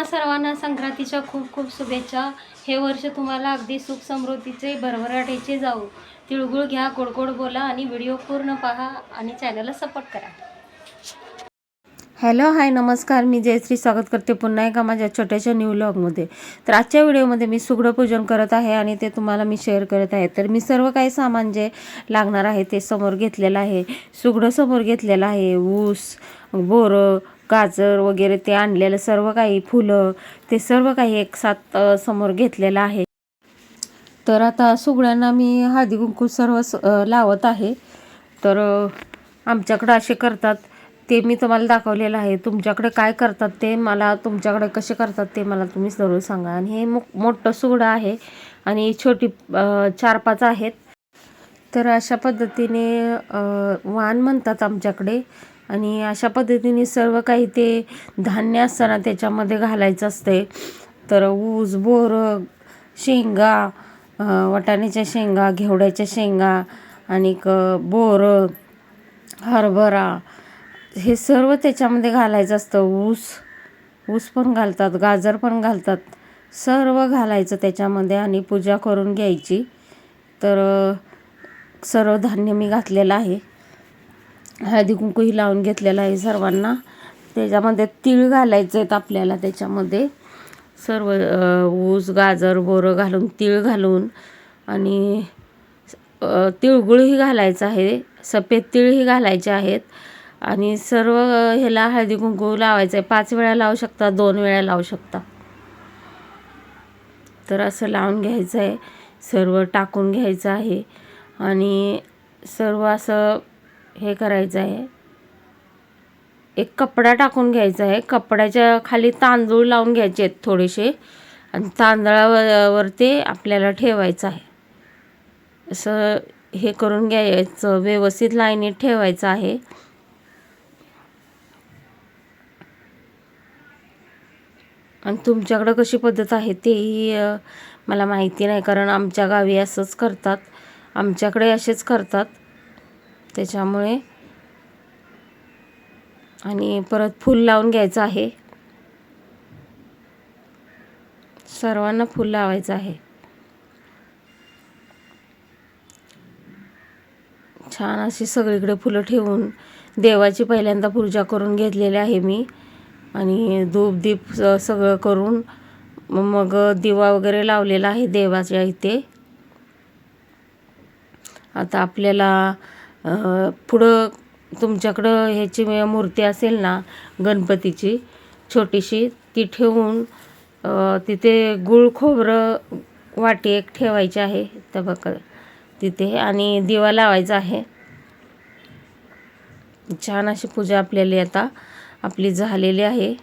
तुम्हा सर्वांना संक्रांतीच्या खूप खूप शुभेच्छा. हे वर्ष तुम्हाला अगदी सुख समृद्धीचे भरभराटीचे जाऊ. तिळगुळ घ्या गोड गोड बोला आणि व्हिडिओ पूर्ण पहा आणि चॅनलला सपोर्ट करा. हॅलो हाय नमस्कार. मी जयश्री स्वागत करते पुन्हा एका माझ्या छोट्याशा न्यू व्लॉगमध्ये. तर आजच्या व्हिडिओमध्ये मी सुगडं पूजन करत आहे आणि ते तुम्हाला मी शेअर करत आहे. तर मी सर्व काही सामान जे लागणार आहे ते समोर घेतलेलं आहे. सुगडं समोर घेतलेलं आहे. ऊस बोरं गाजर वगैरे ते आणलेलं सर्व काही फुलं ते सर्व काही एक साथ समोर घेतलेलं आहे. तर आता सुगड्यांना मी हळदी कुंकू सर्व स- लावत आहे. तर आमच्याकडं असे करतात. ते मी तुम्हाला दाखवलेलं आहे. तुमच्याकडे काय करतात ते मला तुमच्याकडे कसे करतात ते मला तुम्ही जरूर सांगा. आणि हे मो मोठं सुगडं आहे आणि छोटी चार पाच आहेत. तर अशा पद्धतीने वाण म्हणतात आमच्याकडे. आणि अशा पद्धतीने सर्व काही ते धान्य असताना त्याच्यामध्ये घालायचं असते. तर ऊस बोरं शेंगा वाटाण्याच्या शेंगा घेवड्याच्या शेंगा आणि बोरं हरभरा हे सर्व त्याच्यामध्ये घालायचं असतं. ऊस ऊस पण घालतात गाजर पण घालतात. सर्व घालायचं त्याच्यामध्ये आणि पूजा करून घ्यायची. तर सर्व धान्य मी घातलेलं आहे. हळदी कुंकूही लावून घेतलेला आहे सर्वांना. त्याच्यामध्ये तीळ घालायचे आहेत आपल्याला त्याच्यामध्ये. सर्व ऊस गाजर बोरं घालून तीळ घालून आणि तिळगुळही घालायचं आहे. सफेद तिळही घालायचे आहेत. आणि सर्व ह्याला हळदी कुंकू लावायचं आहे. पाच वेळा लावू शकता दोन वेळा लावू शकता. तर असं लावून घ्यायचं आहे. सर्व टाकून घ्यायचं आहे. आणि सर्व असं हे करायचं आहे. एक कपडा टाकून घ्यायचा आहे. कपड्याच्या खाली तांदूळ लावून घ्यायचे आहेत थोडेसे. आणि तांदळावर ते आपल्याला ठेवायचं आहे. असं हे करून घ्यायचं. व्यवस्थित लाईनीत ठेवायचं आहे. आणि तुमच्याकडं कशी पद्धत आहे तेही मला माहिती नाही. कारण आमच्या गावी असंच करतात. आमच्याकडे असेच करतात. त्याच्यामुळे आणि परत फूल लावून घ्यायचं आहे. सर्वांना फूल लावायचं आहे. छान अशी सगळीकडे फुलं ठेवून देवाची पहिल्यांदा पूजा करून घेतलेली आहे मी. आणि धूप दीप सगळं करून मग दिवा वगैरे लावलेला आहे देवाच्या इथे. आता आपल्याला पुढं तुमच्याकडं ह्याची मूर्ती असेल ना गणपतीची छोटीशी ती ठेवून तिथे गुळ खोबरं वाटी एक ठेवायची आहे त्या बघा तिथे आणि दिवा लावायचा आहे. छान अशी पूजा आपल्याला आता आपली झालेली आहे.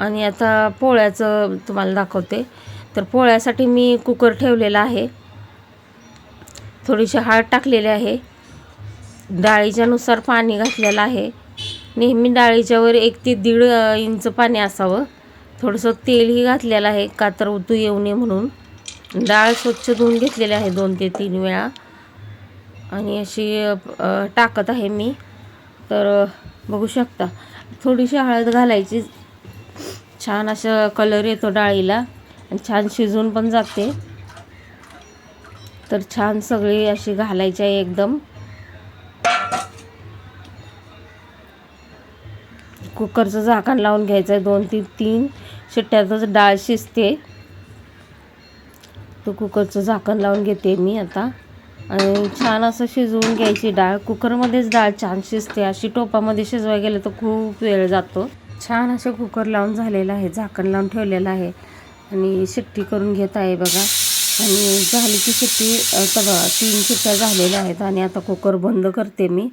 आणि आता पोळ्याचं तुम्हाला दाखवते. तर पोळ्यासाठी मी कुकर ठेवलेला आहे. थोडीशी हळद टाकलेली आहे. डाळीच्यानुसार पाणी घातलेलं आहे. नेहमी डाळीच्यावर एक ते दीड इंच पाणी असावं. थोडंसं तेलही घातलेलं आहे. कातर उतू येऊ नये म्हणून. डाळ स्वच्छ धुवून घेतलेली आहे दोन ते तीन वेळा. आणि अशी टाकत आहे मी. तर बघू शकता. थोडीशी हळद घालायची. छान असं कलर येतो डाळीला. आणि छान शिजून पण जाते. तर छान सगळी अशी घालायची आहे एकदम. कुकरचं झाकण लावून घ्यायचं आहे दोन तीन तीन शिट्ट्यातच डाळ शिजते. तो कुकरचं झाकण लावून घेते मी आता. आणि छान असं शिजवून घ्यायची डाळ. कुकरमध्येच डाळ छान शिजते. अशी टोपामध्ये शिजवायला गेलं तर खूप वेळ जातो. छान असं कुकर लावून झालेलं आहे. झाकण लावून ठेवलेलं आहे. आणि शिट्टी करून घेत आहे बघा. आणि झाली की शिट्टी तर बघा तीन शिट्ट्या झालेल्या आहेत. आणि आता कुकर बंद करते मी.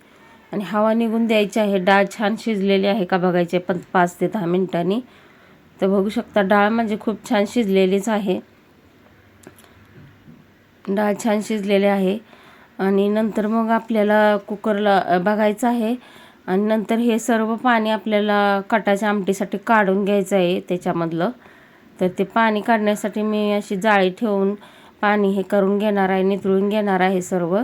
आणि हवा निघून द्यायची आहे. डाळ छान शिजलेली आहे का बघायचे पण पाच ते दहा मिनटांनी. तर बघू शकता डाळ म्हणजे खूप छान शिजलेलीच आहे. डाळ छान शिजलेली आहे. आणि नंतर मग आपल्याला कुकरला बघायचं आहे. आणि नंतर हे सर्व पाणी आपल्याला कटाच्या आमटीसाठी काढून घ्यायचं आहे त्याच्यामधलं. तर ते पाणी काढण्यासाठी मी अशी जाळी ठेवून पाणी हे करून घेणार आहे नितळून घेणार आहे सर्व.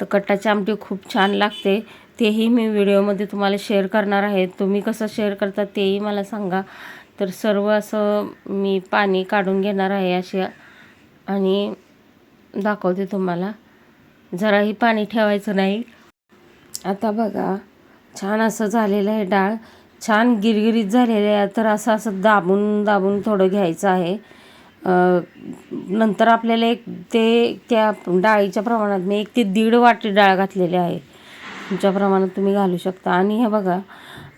तर कट्टाची आमटी खूप छान लागते. तेही मी व्हिडिओमध्ये तुम्हाला शेअर करणार आहे. तुम्ही कसं शेअर करता तेही मला सांगा. तर सर्व असं मी पाणी काढून घेणार आहे अशी आणि दाखवते तुम्हाला. जराही पाणी ठेवायचं नाही. आता बघा छान असं झालेलं आहे डाळ. छान गिरगिरीत झालेलं आहे. तर असं असं दाबून दाबून थोडं घ्यायचं आहे. नंतर आपल्याला एक ते त्या डाळीच्या प्रमाणात मी एक ते दीड वाटी डाळ घातलेली आहे. तुमच्या प्रमाणात तुम्ही घालू शकता. आणि हे बघा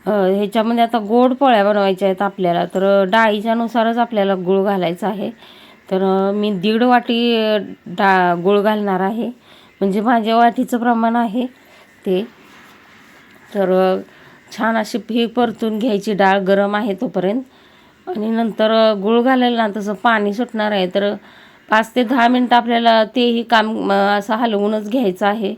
ह्याच्यामध्ये आता गोड पोळ्या बनवायच्या आहेत आपल्याला. तर डाळीच्यानुसारच आपल्याला गूळ घालायचा आहे. तर मी दीड वाटी डा गूळ घालणार आहे. म्हणजे माझ्या वाटीचं प्रमाण आहे ते. तर छान अशी ही परतून घ्यायची डाळ गरम आहे तोपर्यंत. आणि नंतर गुळ गूळ घालायला ना तसं पाणी सुटणार आहे. तर पाच ते दहा मिनटं आपल्याला तेही काम असं हलवूनच घ्यायचं आहे.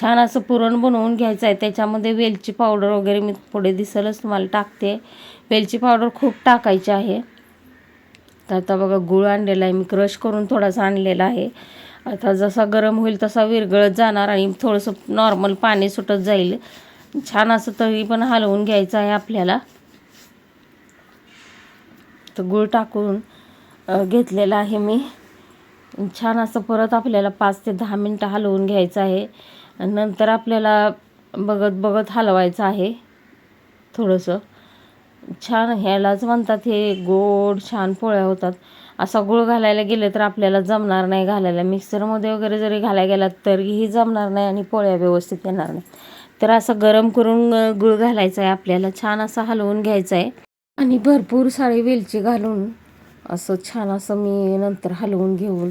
छान असं पुरण बनवून घ्यायचं आहे. त्याच्यामध्ये वेलची पावडर वगैरे मी पुढे दिसेलच तुम्हाला टाकते. वेलची पावडर खूप टाकायची आहे. तर आता बघा गूळ आणलेला आहे. मी क्रश करून थोडासा आणलेला आहे. आता जसा गरम होईल तसा विरगळत जाणार आणि थोडंसं नॉर्मल पाणी सुटत जाईल. छान असं तरी पण हलवून घ्यायचं आहे आपल्याला. तर गूळ टाकून घेतलेला आहे मी. छान असं परत आपल्याला पाच ते दहा मिनटं हलवून घ्यायचं आहे. नंतर आपल्याला बघत बघत हलवायचं आहे. थोडंसं. छान ह्यालाच म्हणतात हे गोड छान पोळ्या होतात. असा गुळ घालायला गेले तर आपल्याला जमणार नाही घालायला. मिक्सरमध्ये वगैरे जरी घालायला गेलात तरीही जमणार नाही आणि पोळ्या व्यवस्थित येणार नाही. तर असं गरम करून गुळ घालायचा आहे आपल्याला. छान असं हलवून घ्यायचं आहे. आणि भरपूर सारी वेलची घालून असं छान असं मी नंतर हलवून घेऊन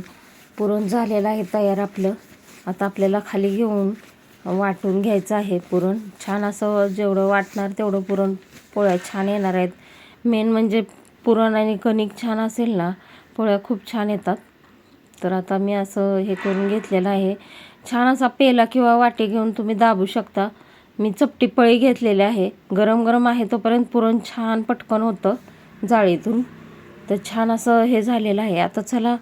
पुरण झालेलं आहे तयार आपलं. आता आपल्याला खाली घेऊन वाटून घ्यायचं आहे पुरण. छान असं जेवढं वाटणार तेवढं पुरण पोळ्या छान येणार आहेत. मेन म्हणजे पुरण आणि कणिक छान असेल ना पोळ्या खूप छान येतात. तर आता मी असं हे करून घेतलेलं आहे. छान असा पेला किंवा वाटी घेऊन तुम्ही दाबू शकता. मी चपटी पळी घेतलेली आहे. गरम गरम आहे तोपर्यंत पुरण छान पटकन होतं जाळीतून. तर छान असं हे झालेलं आहे. आता चला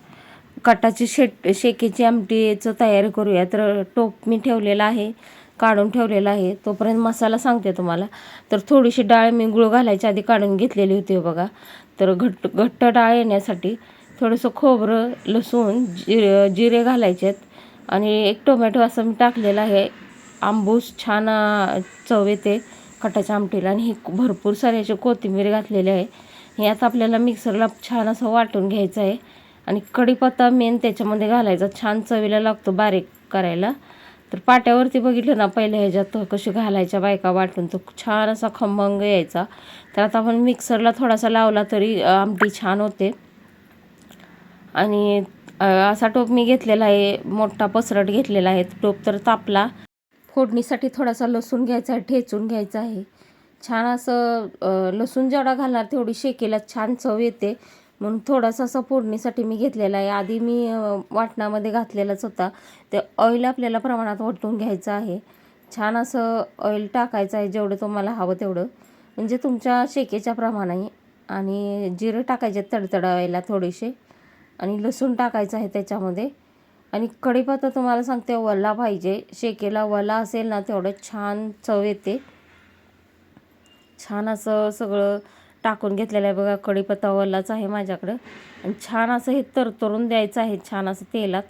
कटाची शेट शेकेची आमटीचं तयारी करूया. तर टोप मी ठेवलेला आहे काढून ठेवलेला आहे. तोपर्यंत मसाला सांगते तुम्हाला. तर थोडीशी डाळ मी गुळ घालायच्या आधी काढून घेतलेली होती हो बघा. तर घट्ट घट्ट डाळ येण्यासाठी थोडंसं खोबरं लसूण जिरे जिरे घालायचे आहेत आणि एक टोमॅटो असं मी टाकलेलं आहे. आंबूस छान चव येते कटाच्या आमटीला. आणि ही भरपूर सारी अशी कोथिंबीर घातलेली आहे. हे आता आपल्याला मिक्सरला छान असं वाटून घ्यायचं आहे. आणि कढीपत्ता मेन त्याच्यामध्ये घालायचा. छान चवीला लागतो बारीक करायला. तर पाट्यावरती बघितलं ना पहिल्या ह्याच्यात कशी घालायच्या बायका वाटून तो छान असा खमंग यायचा. तर आता आपण मिक्सरला थोडासा लावला तरी आमटी छान होते. आणि असा टोप मी घेतलेला आहे. मोठा पसरट घेतलेला आहे. टोप तर तापला. फोडणीसाठी थोडासा लसूण घ्यायचा आहे ठेचून घ्यायचा आहे. छान असं लसूण जेवढा घालणार तेवढी शेकेला छान चव येते. म्हणून थोडासा असं फोडणीसाठी मी घेतलेला आहे. आधी मी वाटणामध्ये घातलेलाच होता. ते ऑइल आपल्याला प्रमाणात वाटून घ्यायचं आहे. छान असं ऑइल टाकायचं आहे जेवढं तुम्हाला हवं तेवढं. म्हणजे तुमच्या शेकेच्या प्रमाणाने. आणि जिरं टाकायचे तडतडावायला थोडेसे. आणि लसूण टाकायचं आहे त्याच्यामध्ये. आणि कढीपत्ता तुम्हाला सांगते वल्ला पाहिजे. शेकेला वल्ला असेल ना तेवढं छान चव येते. छान असं सगळं टाकून घेतलेलं आहे बघा कढीपत्ता वल्लाच आहे माझ्याकडं. आणि छान असं हे तरतरून द्यायचं आहे छान असं तेलात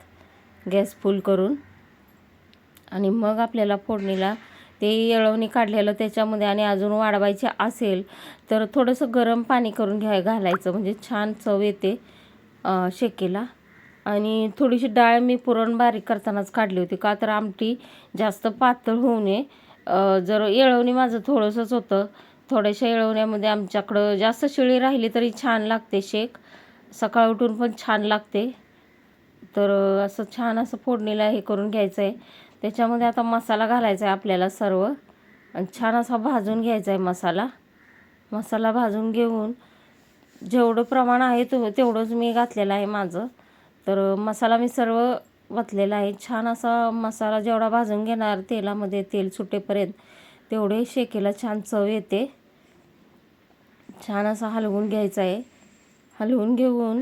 गॅस फुल करून. आणि मग आपल्याला फोडणीला ते येळवणी काढलेलं त्याच्यामध्ये आणि अजून वाढवायचे असेल तर थोडंसं गरम पाणी करून घ्या घालायचं. म्हणजे छान चव येते शेकेला. आणि थोडीशी डाळ मी पुरण बारीक करतानाच काढली होती. का तर आमटी जास्त पातळ होऊ नये. जर येळवणी माझं थोडंसंच होतं. थोड्याशा येळवण्यामध्ये आमच्याकडं जास्त शिळी राहिली तरी छान लागते शेक. सकाळ उठून पण छान लागते. तर असं छान असं फोडणीला हे करून घ्यायचं आहे त्याच्यामध्ये आता मसाला घालायचा आहे आपल्याला सर्व. आणि छान असा भाजून घ्यायचा आहे मसाला. मसाला भाजून घेऊन जेवढं प्रमाण आहे तो तेवढंच मी घातलेलं आहे माझं. तर मसाला मी सर्व वतलेला आहे. छान असा मसाला जेवढा भाजून घेणार तेलामध्ये तेल सुटेपर्यंत तेवढे शेकेला छान चव येते. छान असा हलवून घ्यायचा आहे. हलवून घेऊन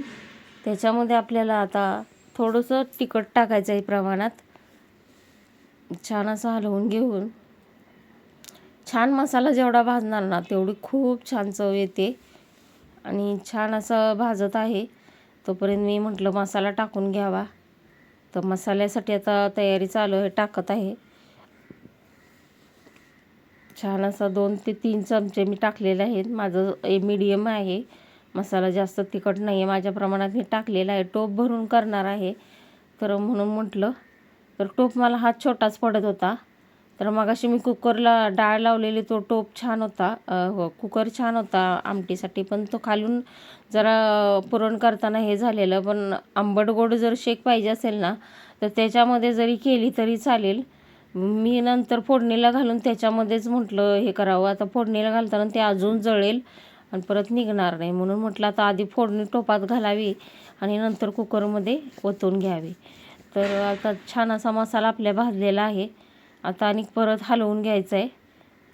त्याच्यामध्ये आपल्याला आता थोडंसं तिखट टाकायचं आहे प्रमाणात. छान असं हलवून घेऊन छान मसाला जेवढा भाजणार ना तेवढी खूप छान चव येते. आणि छान असं भाजत आहे. तोपर्यंत मी म्हटलं मसाला टाकून घ्यावा. तर मसाल्यासाठी आता तयारी चालू आहे टाकत आहे. छान असा दोन ते तीन चमचे मी टाकलेले आहेत. माझं मीडियम आहे. मसाला जास्त तिखट नाही आहे माझ्या प्रमाणात मी टाकलेला आहे. टोप भरून करणार आहे. तर म्हणून म्हटलं तर टोप मला हा छोटाच पडत होता. तर मगाशी मी कुकरला डाळ लावलेली तो टोप छान होता. हो कुकर छान होता आमटीसाठी पण तो खालून जरा पुरण करताना हे झालेलं पण आंबट गोड जर शेक पाहिजे असेल ना तर त्याच्यामध्ये जरी केली तरी चालेल. मी नंतर फोडणीला घालून त्याच्यामध्येच म्हटलं हे करावं. आता फोडणीला घालताना ते अजून जळेल आणि परत निघणार नाही. म्हणून म्हटलं आता आधी फोडणी टोपात घालावी आणि नंतर कुकरमध्ये ओतून घ्यावी. तर आता छान असा मसाला आपल्या भाजलेला आहे. आता आणि परत हलवून घ्यायचं आहे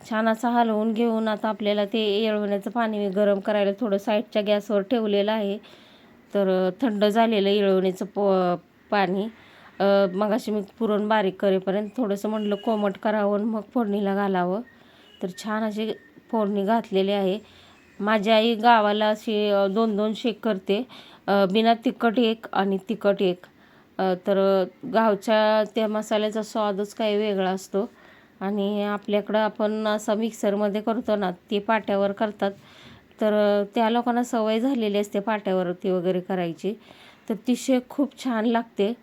छान असा हलवून घेऊन आता आपल्याला ते येळवण्याचं पाणी गरम करायला थोडं साईडच्या गॅसवर ठेवलेलं आहे. तर थंड झालेलं येळवण्याचं प पाणी मग अशी मी पुरण बारीक करेपर्यंत थोडंसं म्हटलं कोमट करावं आणि मग फोडणीला घालावं. तर छान अशी फोडणी घातलेली आहे. माझी आई गावाला अशी दोन दोन शेक करते. बिना तिखट एक आणि तिखट एक. तर गावच्या त्या मसाल्याचा स्वादच काही वेगळा असतो. आणि आपल्याकडं आपण असं मिक्सरमध्ये करतो ना ते पाट्यावर करतात. तर त्या लोकांना सवय झालेली असते पाट्यावरती वगैरे करायची. तर ती शेक खूप छान लागते.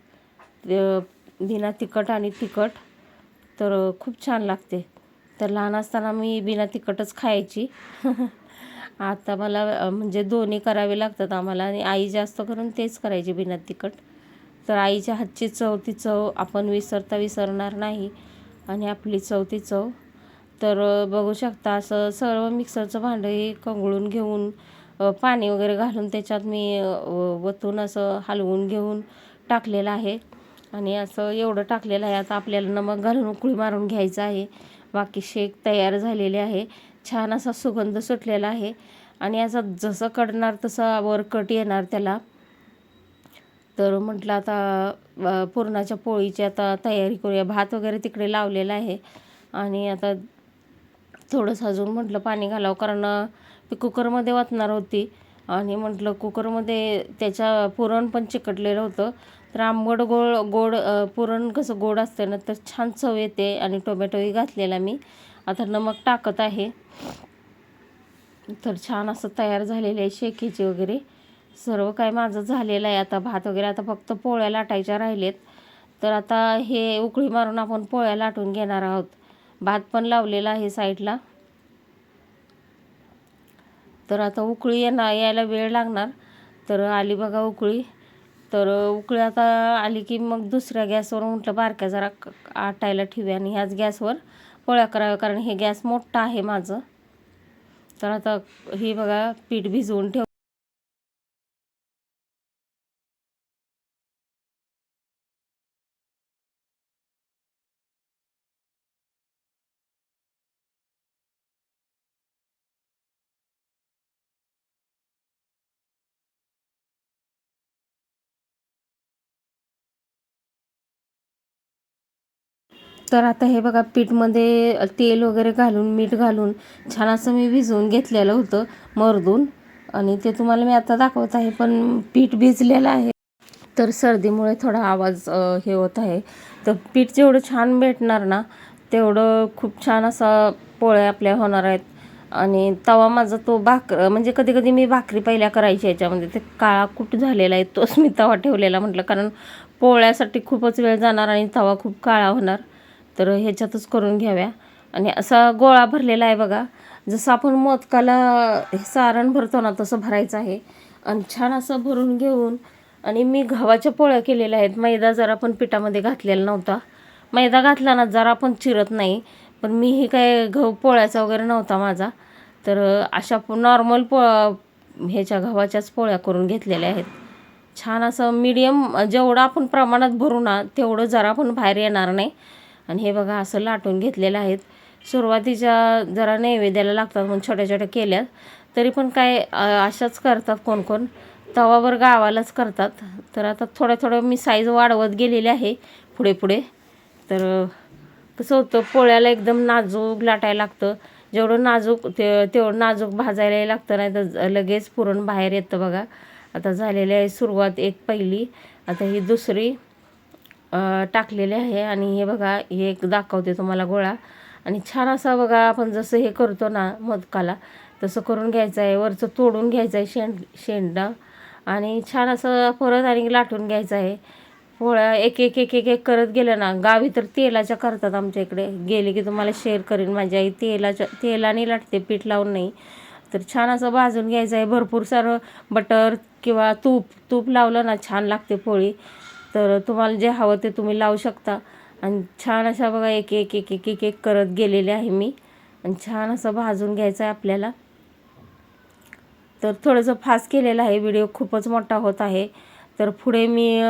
बिना तिखट आणि तिखट. तर खूप छान लागते. तर लहान असताना मी बिना तिखटच खायची. आता मला म्हणजे दोन्ही करावे लागतात आम्हाला आणि आई जास्त करून तेच करायची बिना तिखट. तर आईच्या हातची चव ती चव आपण विसरता विसरणार नाही. आणि आपली चव ती चव. तर बघू शकता असं सर्व मिक्सरचं भांडं हे कंगळून घेऊन पाणी वगैरे घालून त्याच्यात मी वतून असं हलवून घेऊन टाकलेलं आहे. आणि असं एवढं टाकलेलं आहे. आता आपल्याला नमक घालून उकळी मारून घ्यायचं आहे. बाकी शेक तयार झालेले आहे. छान असा सुगंध सुटलेला आहे. आणि असा जसं कडणार तसं वर कट येणार त्याला. तर म्हटलं आता पुरणाच्या पोळीची आता तयारी करूया. भात वगैरे तिकडे लावलेला आहे. आणि आता थोडंसं अजून म्हटलं पाणी घालावं कारण ती कुकरमध्ये वाचणार होती. आणि म्हटलं कुकरमध्ये त्याच्या पुरण पण चिकटलेलं होतं. तर आंबट गोड गोड पुरण कसं गोड असतं ना तर छान चव येते. आणि टोमॅटोही घातलेला मी. आता नमक टाकत आहे. तर छान असं तयार झालेलं आहे शेकीचे वगैरे. सर्व काय माझं झालेलं आहे. आता भात वगैरे आता फक्त पोळ्या लाटायच्या राहिलेत. तर आता हे उकळी मारून आपण पोळ्या लाटून घेणार आहोत. भात पण लावलेला आहे साईडला. तर आता उकळी येणार यायला वेळ लागणार. तर आली बघा उकळी. तर उकळी आता आली की मग दुसऱ्या गॅसवर म्हटलं बारक्या जरा आटायला ठेवूया आणि ह्याच गॅसवर पोळ्या कराव्या. कारण हे गॅस मोठा आहे माझं. तर आता ही बघा पीठ भिजवून ठेव तर आता हे बघा पीठमध्ये तेल वगैरे घालून मीठ घालून छान असं मी भिजवून घेतलेलं होतं मरदून. आणि ते तुम्हाला मी आता दाखवत आहे पण पीठ भिजलेलं आहे. तर सर्दीमुळे थोडा आवाज हे होत आहे. तर पीठ जेवढं छान भेटणार ना तेवढं खूप छान असा पोळ्या आपल्या होणार आहेत. आणि तवा माझा तो भाकर म्हणजे कधी कधी मी भाकरी पहिल्या करायची याच्यामध्ये ते काळा कुठ झालेला आहे तोच मी तवा ठेवलेला म्हटलं. कारण पोळ्यासाठी खूपच वेळ जाणार आणि तवा खूप काळा होणार. तर ह्याच्यातच करून घ्याव्या. आणि असा गोळा भरलेला आहे बघा. जसं आपण मोदकाला सारण भरतो ना तसं भरायचं आहे. आणि छान असं भरून घेऊन आणि मी गव्हाच्या पोळ्या केलेल्या आहेत. मैदा जरा पण पिठामध्ये घातलेला नव्हता. मैदा घातला ना जरा पण चिरत नाही. पण मी हे काय गहू पोळ्याचा वगैरे नव्हता माझा. तर अशा नॉर्मल पो ह्याच्या गव्हाच्याच पोळ्या करून घेतलेल्या आहेत. छान असं मीडियम जेवढं आपण प्रमाणात भरू ना तेवढं जरा पण बाहेर येणार नाही. आणि हे बघा असं लाटून घेतलेलं आहेत. सुरुवातीच्या जरा नैवेद्याला लागतात म्हणून छोट्या छोट्या केल्या तरी पण काय अशाच करतात कोण कोण. तवावर गावालाच करतात. तर आता थोडं थोडं मी साईज वाढवत गेलेली आहे. पुढे पुढे. तर कसं होतं पोळ्याला एकदम नाजूक लाटायला लागतं. जेवढं नाजूक ते तेवढं नाजूक भाजायला लागतं नाही तर लगेच पुरण बाहेर येतं बघा. आता झालेली आहे सुरुवात एक पहिली. आता ही दुसरी. टाकलेले आहे आणि हे बघा हे एक दाखवते तुम्हाला गोळा. आणि छान असा बघा आपण जसं हे करतो ना मोदकाला तसं करून घ्यायचं आहे. वरचं तोडून घ्यायचं आहे शेंड शेंडा आणि छान असं परत आणि लाटून घ्यायचं आहे. पोळ्या एक एक एक एक एक करत गेलं ना गावी तर तेलाच्या करतात आमच्या इकडे. गेले की तुम्हाला शेअर करेन माझी आई तेलाच्या तेलाने लाटते पीठ लावून नाही. तर छान असं भाजून घ्यायचं आहे. भरपूर सारं बटर किंवा तूप तूप लावलं ना छान लागते पोळी. तर तुम्हाला जे हवं ते तुम्ही लावू शकता. आणि छान अशा बघा एक एक एक एक एक एक करत गेलेले आहे मी. आणि छान असं भाजून घ्यायचं आहे आपल्याला. तर थोडंसं फास्ट केलेलं आहे व्हिडिओ खूपच मोठा होत आहे. तर पुढे मी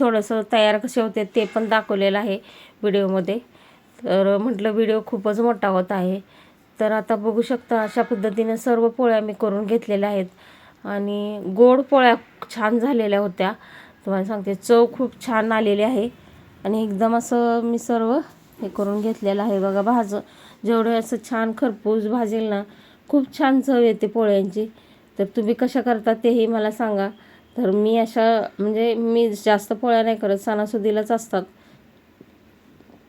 थोडंसं तयार कसे होते ते पण दाखवलेलं आहे व्हिडिओमध्ये. तर म्हटलं व्हिडिओ खूपच मोठा होत आहे. तर आता बघू शकता अशा पद्धतीने सर्व पोळ्या मी करून घेतलेल्या आहेत. आणि गोड पोळ्या छान झालेल्या होत्या. तुम्हाला सांगते चव खूप छान आलेली आहे. आणि एकदम असं मी सर्व हे करून घेतलेलं आहे. बघा भाज जेवढं असं छान खरपूस भाजेल ना खूप छान चव येते पोळ्यांची. तर तुम्ही कशा करता तेही मला सांगा. तर मी अशा म्हणजे मी जास्त पोळ्या नाही करत सणासुदीलाच असतात.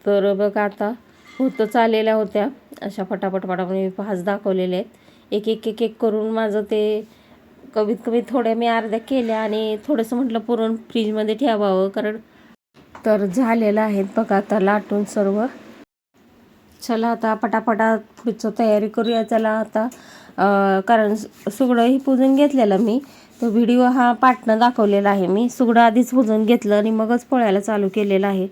तर बघा आता होतच आलेल्या होत्या. अशा पटापट पटापट मी भाज दाखवलेले आहेत. एक एक एक एक करून माझं ते कमीत कमी थोड्या मी अर्ध्या केल्या आणि थोडंसं म्हटलं पुरण फ्रीजमध्ये ठेवावं कारण तर झालेलं आहेत बघा आता लाटून सर्व. चला आता पटापटा पुढचं तयारी करूया. चला आता कारण सुगडंही पुजून घेतलेलं मी. तो व्हिडिओ हा पाटणं दाखवलेला आहे. मी सुगडं आधीच पुजून घेतलं आणि मगच पोळ्याला चालू केलेलं आहे.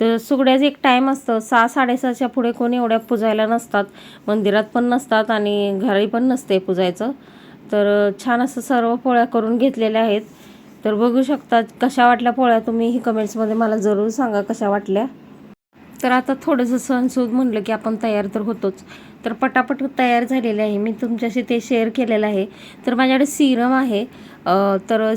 तर सुगड्याचं एक टाईम असतं. सहा साडेसहाच्या पुढे कोणी एवढ्या पुजायला नसतात. मंदिरात पण नसतात आणि घरी पण नसते पुजायचं. तर छान असं सर्व पोळ्या करून घेतलेल्या आहेत. तर बघू शकता कशा वाटल्या पोळ्या तुम्ही ही कमेंट्समध्ये मला जरूर सांगा कशा वाटल्या. तर आता थोडंसं सणसूद म्हणलं की आपण तयार तर होतोच. तर पटापट तयार झालेले आहे. मी तुमच्याशी ते शेअर केलेलं आहे. तर माझ्याकडे सिरम आहे. तर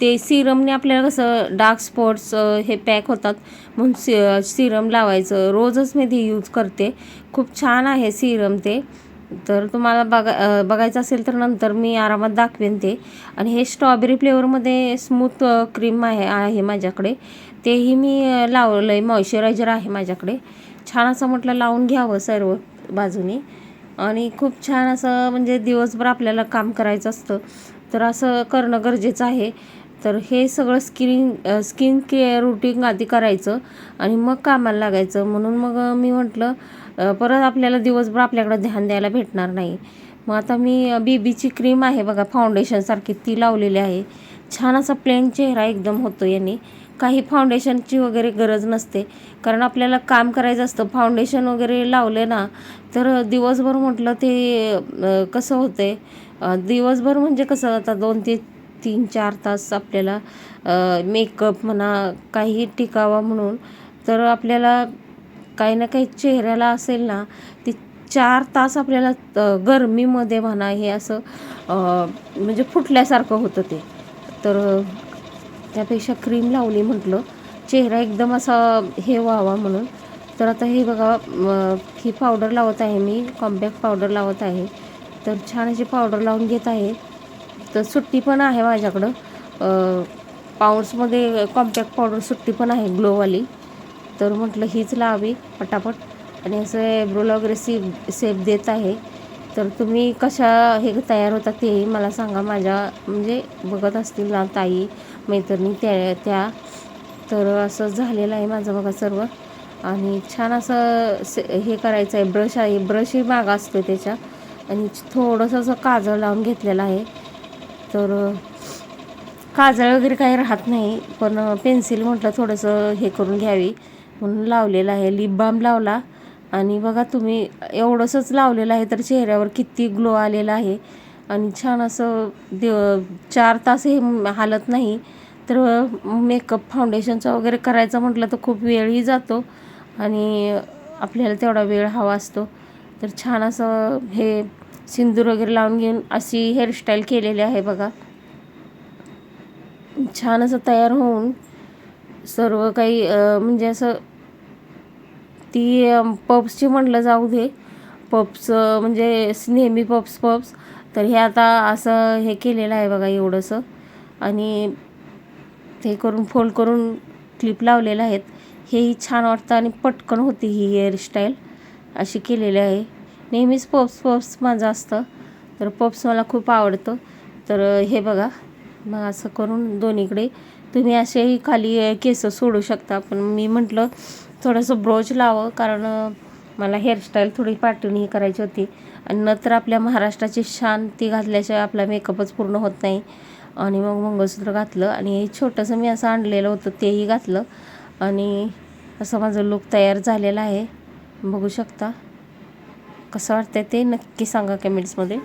ते सिरमने आपल्याला कसं डार्क स्पॉट्स हे पॅक होतात. म्हणून सि सिरम लावायचं. रोजच मी ते यूज करते. खूप छान आहे सिरम ते. तर तुम्हाला बघा बघायचं असेल तर नंतर मी आरामात दाखवेन ते. आणि हे स्ट्रॉबेरी फ्लेवरमध्ये स्मूथ क्रीम आहे आहे माझ्याकडे. तेही मी लावलं आहे मॉइश्चरायझर आहे माझ्याकडे. छान असं म्हटलं लावून घ्यावं सर्व बाजूनी. आणि खूप छान असं म्हणजे दिवसभर आपल्याला काम करायचं असतं. तर असं करणं गरजेचं आहे. तर हे सगळं स्किन स्किन केअर रुटीन आधी करायचं आणि मग कामाला लागायचं. म्हणून मग मी म्हटलं परत आपल्याला दिवसभर आपल्याकडं ध्यान द्यायला भेटणार नाही. मग आता मी बीबीची क्रीम आहे बघा फाउंडेशनसारखी ती लावलेली आहे. छान असा प्लेन चेहरा एकदम होतो याने. काही फाउंडेशनची वगैरे गरज नसते. कारण आपल्याला काम करायचं असतं फाउंडेशन वगैरे लावले ना तर दिवसभर म्हटलं ते कसं होते दिवसभर म्हणजे कसं आता दोन ते तीन चार तास आपल्याला मेकअप म्हणा काही टिकावा म्हणून तर आपल्याला काही ना काही चेहऱ्याला असेल ना ती चार तास आपल्याला गरमीमध्ये म्हणा हे असं म्हणजे फुटल्यासारखं होतं ते. तर त्यापेक्षा क्रीम लावली म्हटलं. चेहरा एकदम असा हे व्हावा म्हणून. तर आता हे बघा ही पावडर लावत आहे मी कॉम्पॅक्ट पावडर लावत आहे. तर छान अशी पावडर लावून घेत आहे. तर सुट्टी पण आहे माझ्याकडं. पाऊंड्समध्ये कॉम्पॅक्ट पावडर सुट्टी पण आहे ग्लोवाली तर म्हटलं हीच लावावी पटापट. आणि असं एब्रोला वगैरे सेप सेप देत आहे. तर तुम्ही कशा हे तयार होता तेही मला सांगा. माझ्या म्हणजे बघत असतील ना ताई मैत्रिणी त्या त्या. तर असं झालेलं आहे माझं बघा सर्व. आणि छान असं से हे करायचं आहे. ब्रश आहे. ब्रशही मागा असतो त्याच्या. आणि थोडंसं असं काजळ लावून घेतलेलं आहे. तर काजळ वगैरे काही राहत नाही. पण पेन्सिल म्हटलं थोडंसं हे करून घ्यावी. म्हणून लावलेलं आहे. लिप बाम लावला. आणि बघा तुम्ही एवढंसंच लावलेलं आहे तर चेहऱ्यावर किती ग्लो आलेला आहे. आणि छान असं दिव चार तास हे हालत नाही. तर मेकअप फाउंडेशनचा वगैरे करायचं म्हटलं तर खूप वेळही जातो. आणि आपल्याला तेवढा वेळ हवा असतो. तर छान असं हे सिंदूर वगैरे लावून घेऊन अशी हेअरस्टाईल केलेली आहे बघा. छान असं तयार होऊन सर्व काही म्हणजे असं ती पब्सची म्हटलं जाऊ दे. पब्स म्हणजे नेहमी पब्स पब्स तर हे आता असं हे केलेलं आहे बघा एवढंसं. आणि हे करून फोल्ड करून क्लिप लावलेलं आहेत. हेही छान वाटतं आणि पटकन होती ही हेअरस्टाईल अशी केलेली आहे. नेहमीच पप्स पप्स माझं असतं. तर पप्स मला खूप आवडतं. तर हे बघा. मग असं करून दोन्हीकडे. तुम्ही असेही खाली केस सोडू शकता. पण मी म्हटलं थोडंसं ब्रोच लावं कारण मला हेअरस्टाईल थोडी पाठवणी करायची होती. आणि नंतर आपल्या महाराष्ट्राची शान ती घातल्याशिवाय आपला मेकअपच पूर्ण होत नाही. आणि मग मंगळसूत्र घातलं आणि हे छोटंसं मी असं आणलेलं होतं तेही घातलं. आणि असं माझं लुक तयार झालेला आहे. बघू शकता. कसं वाटतं ते नक्की सांगा कमेंट्समध्ये